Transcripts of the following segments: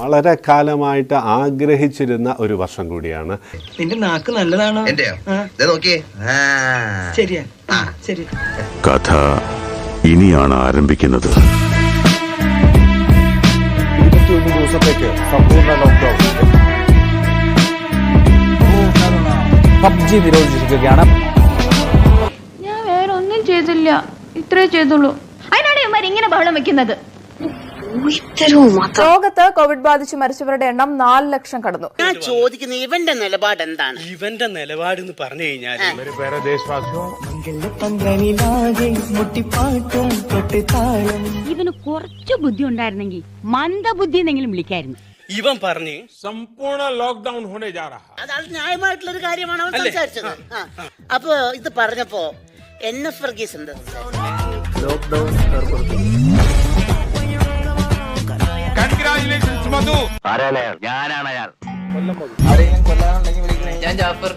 വളരെ കാലമായിട്ട് ആഗ്രഹിച്ചിരുന്ന ഒരു വർഷം കൂടിയാണ്. നിന്റെ നാക്ക് നല്ലതാണോ? ശരിയാ. ശരി. കഥ ഇനിയാണ് ആരംഭിക്കുന്നത്. ഇരുപത്തിയൊന്ന് ദിവസത്തേക്ക് സമ്പൂർണ ലോക്ക്ഡൌൺ പബ്ജി നിരോധിച്ചിരിക്കുകയാണ് ഞാൻ വേറെ ഒന്നും ചെയ്തില്ല. ഇത്രേ ചെയ്തുള്ളൂ. അതിനാണ് ഇവന്മാർ ഇങ്ങനെ ബഹളം വെക്കുന്നത്. ലോകത്ത് കോവിഡ് ബാധിച്ച് മരിച്ചവരുടെ എണ്ണം നാല് ലക്ഷം കടന്നു. ഞാൻ ചോദിക്കുന്ന ഇവന്റെ നിലപാട് എന്താണ്? ഇവന്റെ നിലപാട് എന്ന് പറഞ്ഞു കഴിഞ്ഞാൽ ഇവന് കുറച്ച് ബുദ്ധി ഉണ്ടായിരുന്നെങ്കിൽ മന്ദബുദ്ധി എന്നെങ്കിലും വിളിക്കായിരുന്നു. ഇവൻ പറഞ്ഞ് സമ്പൂർണ അത് ന്യായമായിട്ടുള്ള ഒരു കാര്യമാണ് അവൻ സംസാരിച്ചത്. അപ്പൊ ഇത് പറഞ്ഞപ്പോ എൻ എഫ് വർഗീസ് എന്താ ജാഫർ.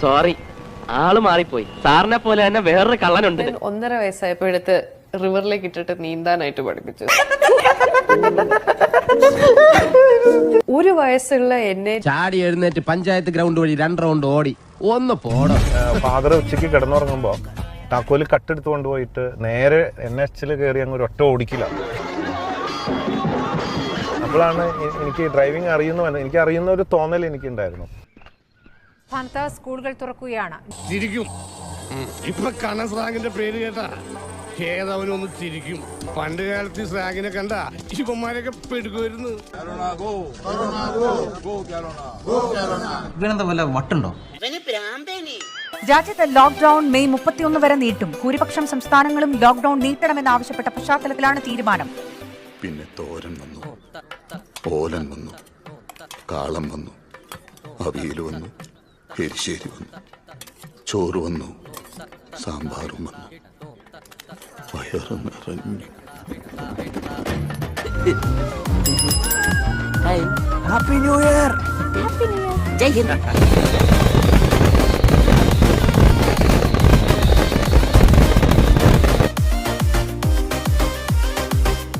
സോറി. ആൾ മാറിപ്പോയി. സാറിനെ പോലെ തന്നെ വേറൊരു കള്ളനുണ്ട്. ഒന്നര വയസ്സായപ്പോഴത്ത് റിവറിലേക്ക് ഇട്ടിട്ട് നീന്താനായിട്ട് പഠിപ്പിച്ചു. ഒരു വയസ്സുള്ള എന്നെ ചാടി എഴുന്നേറ്റ് പഞ്ചായത്ത് ഗ്രൗണ്ട് വഴി രണ്ട് റൗണ്ട് ഓടി. ഒന്ന് പോടും. ഫാദർ ഉച്ചയ്ക്ക് കിടന്നുറങ്ങുമ്പോ താക്കോൽ കട്ടെടുത്ത് കൊണ്ടുപോയിട്ട് നേരെ എൻ എച്ചിൽ കയറി അങ്ങ് ഒരൊറ്റ ഒറ്റ ഓടിക്കില്ല അപ്പോഴാണ് എനിക്ക് ഡ്രൈവിംഗ് അറിയുന്ന എനിക്ക് അറിയുന്ന ഒരു തോന്നൽ എനിക്കുണ്ടായിരുന്നു സംസ്ഥാനത്ത് സ്കൂളുകൾ തുറക്കുകയാണ് ചിരിക്കും ഇപ്പൊ കണ്ണ സ്രാഗിന്റെ പേര് കേട്ടാ ഏതവനൊന്ന് ചിരിക്കും പണ്ട് കാലത്ത് ഈ സ്രാഗിനെ കണ്ട ഇവന്മാരൊക്കെ പെടുക്കുമായിരുന്നു ഇവനെന്താ വല്ല വട്ടുണ്ടോ രാജ്യത്ത് ലോക്ഡൌൺ മെയ് മുപ്പത്തിയൊന്ന് വരെ നീട്ടും. ഭൂരിപക്ഷം സംസ്ഥാനങ്ങളും ലോക്ഡൌൺ നീട്ടണമെന്നാവശ്യപ്പെട്ട പശ്ചാത്തലത്തിലാണ് തീരുമാനം. പിന്നെ തോരൻ വന്നു. ഓലൻ വന്നു. കാളം വന്നു. അവിയൽ വന്നു. എരിശ്ശേരി വന്നു. ചോറ് വന്നു. സാമ്പാറും വന്നു. വയറ് നിറഞ്ഞു. ജയ് ഹിന്ദ്.